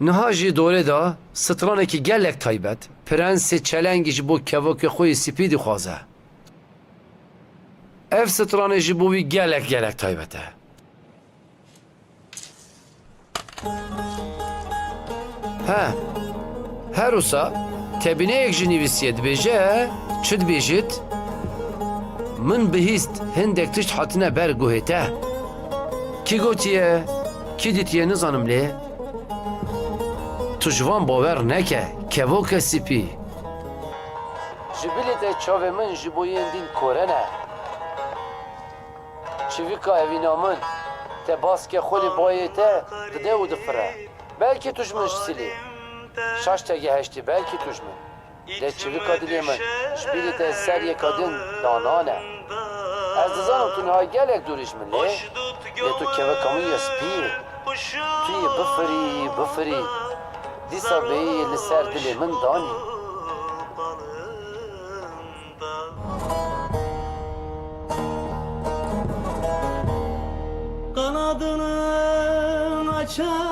Niha jî dorê da stranekî gelek taybet ji bo kevokê xwe yê spî dixwaze. Ev stranê ji bo wî gelek gelek taybet e. He, her wisa tebîneyek ji nivîsiye dibêje çi dibêjit? Min bihîst hindek tişt hatine ber guhê te. Kî gotiye? Kî dîtiye nizanim lê? Tu ji wan bawer neke, kevoke spî. Ji bilê te çavê min ji bo yên dîn koren e. Çivîka evîna min, te baske xolê bayê te dide û difire. Belkî tu ji min ji silê. Şaş te geheştî, belkî tu ji min. Lê çivîka dilê min, ji bilê te seriyê kadin danan e. Ez dizanim tu niha gelek dûrî ji min lê. Lê tu keveka min ya. Tu yê bifirî, bifirî. Dîsa beyê li ser dilê min danî. Kanadını açacak